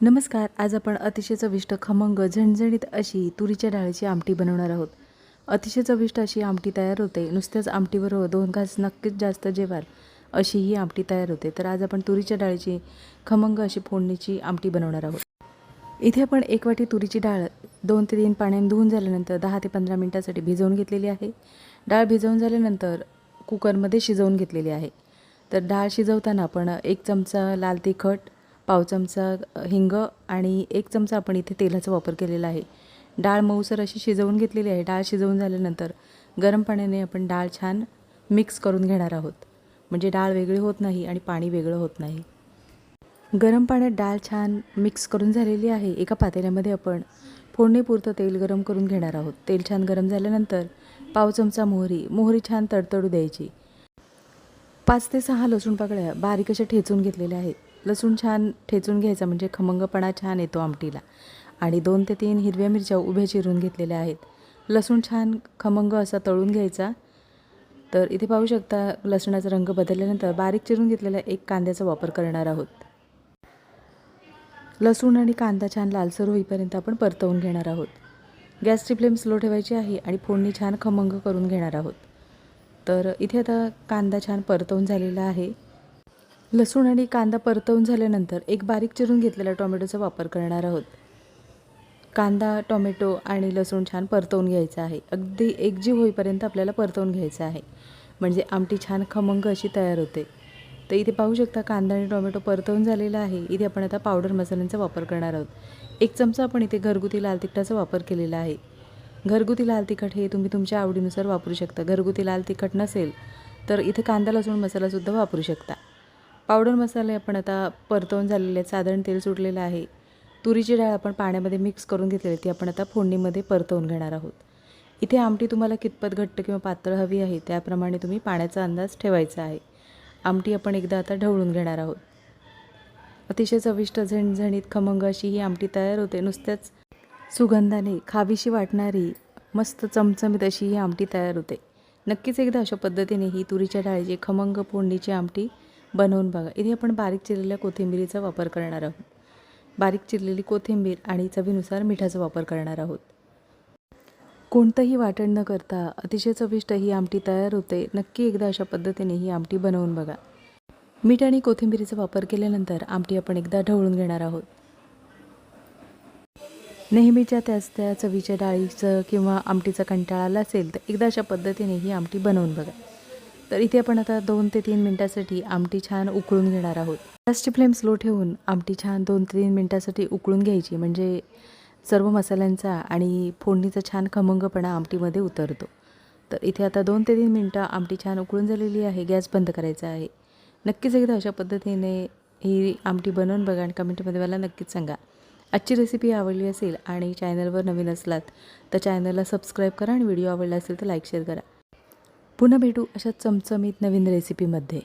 नमस्कार आज आपण अतिशय चविष्ट खमंग झणझणीत अशी तुरीच्या डाळीची आमटी बनवणार आहोत. अतिशय चविष्ट अशी आमटी तयार होते नुसत्याच आमटीबरोबर हो, दोन घास नक्कीच जास्त जेवाल अशी ही आमटी तयार होते. तर आज आपण तुरीच्या डाळीची खमंग अशी फोडणीची आमटी बनवणार आहोत. इथे आपण एक वाटी तुरीची डाळ दोन ते तीन पाण्याने धुवून झाल्यानंतर दहा ते पंधरा मिनटासाठी भिजवून घेतलेली आहे. डाळ भिजवून झाल्यानंतर कुकरमध्ये शिजवून घेतलेली आहे. तर डाळ शिजवताना आपण एक चमचा लाल तिखट पाव चमचा हिंग आणि एक चमचा आपण इथे तेलाचा वापर केलेला आहे. डाळ मऊसर अशी शिजवून घेतलेली आहे. डाळ शिजवून झाल्यानंतर गरम पाण्याने आपण डाळ छान मिक्स करून घेणार आहोत. म्हणजे डाळ वेगळी होत नाही आणि पाणी वेगळं होत नाही. गरम पाण्यात डाळ छान मिक्स करून झालेली आहे. एका पातेल्यामध्ये आपण फोडणीपुरतं तेल गरम करून घेणार आहोत. तेल छान गरम झाल्यानंतर पाव चमचा मोहरी. मोहरी छान तडतडू द्यायची. पाच ते सहा लसूण पाकळ्या बारीक अशा ठेचून घेतलेल्या आहेत. लसूण छान ठेचून घ्यायचा म्हणजे खमंगपणा छान येतो आमटीला. आणि दोन ते तीन हिरव्या मिरच्या उभ्या चिरून घेतलेल्या आहेत. लसूण छान खमंग असा तळून घ्यायचा. तर इथे पाहू शकता लसणाचा रंग बदलल्यानंतर बारीक चिरून घेतलेला एक कांद्याचा वापर करणार आहोत. लसूण आणि कांदा छान लालसर होईपर्यंत आपण परतवून घेणार आहोत. गॅसची फ्लेम स्लो ठेवायची आहे आणि फोडणी छान खमंग करून घेणार आहोत. तर इथे आता कांदा छान परतवून झालेला आहे. लसूण आणि कांदा परतवून झाल्यानंतर एक बारीक चिरून घेतलेला टोमॅटोचा वापर करणार आहोत. कांदा टोमॅटो आणि लसूण छान परतवून घ्यायचं आहे. अगदी एकजीव होईपर्यंत आपल्याला परतवून घ्यायचं आहे. म्हणजे आमटी छान खमंग अशी तयार होते. तर इथे पाहू शकता कांदा आणि टोमॅटो परतवून झालेला आहे. इथे आपण आता पावडर मसाल्यांचा वापर करणार आहोत. एक चमचा आपण इथे घरगुती लाल तिखटाचा वापर केलेला आहे. घरगुती लाल तिखट हे तुम्ही तुमच्या आवडीनुसार वापरू शकता. घरगुती लाल तिखट नसेल तर इथे कांदा लसूण मसालासुद्धा वापरू शकता. पावडर मसाले आपण आता परतवून झालेले आहेत. साधारण तेल सुटलेलं आहे. तुरीची डाळ आपण पाण्यामध्ये मिक्स करून घेतलेली ती आपण आता फोडणीमध्ये परतवून घेणार आहोत. इथे आमटी तुम्हाला कितपत घट्ट किंवा पातळ हवी आहे त्याप्रमाणे तुम्ही पाण्याचा अंदाज ठेवायचा आहे. आमटी आपण एकदा आता ढवळून घेणार आहोत. अतिशय चविष्ट झणझणीत खमंग अशी ही आमटी तयार होते. नुसत्याच सुगंधाने खावीशी वाटणारी मस्त चमचमीत अशी ही आमटी तयार होते. नक्कीच एकदा अशा पद्धतीने ही तुरीच्या डाळीची खमंग फोडणीची आमटी बनवून बघा. इथे आपण बारीक चिरलेल्या कोथिंबिरीचा वापर करणार आहोत. बारीक चिरलेली कोथिंबीर आणि चवीनुसार मिठाचा वापर करणार आहोत. कोणतंही वाटण न करता अतिशय चविष्ट ही आमटी तयार होते. नक्की एकदा अशा पद्धतीने ही आमटी बनवून बघा. मीठ आणि कोथिंबिरीचा वापर केल्यानंतर आमटी आपण एकदा ढवळून घेणार आहोत. नेहमीच्या त्याच त्या चवीच्या डाळीचं किंवा आमटीचा कंटाळा आला असेल तर एकदा अशा पद्धतीने ही आमटी बनवून बघा. तर इथे आपण आता दोन ते तीन मिनटासाठी आमटी छान उकळून घेणार आहोत. गॅसची फ्लेम स्लो ठेवून आमटी छान दोन ते तीन मिनटासाठी उकळून घ्यायची म्हणजे सर्व मसाल्यांचा आणि फोडणीचा छान खमंगपणा आमटीमध्ये उतरतो. तर इथे आता दोन ते तीन मिनटं आमटी छान उकळून झालेली आहे गॅस बंद करायचा आहे. नक्कीच एकदा अशा पद्धतीने ही आमटी बनवून बघा आणि कमेंटमध्ये मला नक्कीच सांगा. आजची रेसिपी आवडली असेल आणि चॅनलवर नवीन असलात तर चॅनलला सबस्क्राईब करा आणि व्हिडिओ आवडला असेल तर लाईक शेअर करा. पुन्हा भेटू अशा चमचमीत नवीन रेसिपीमध्ये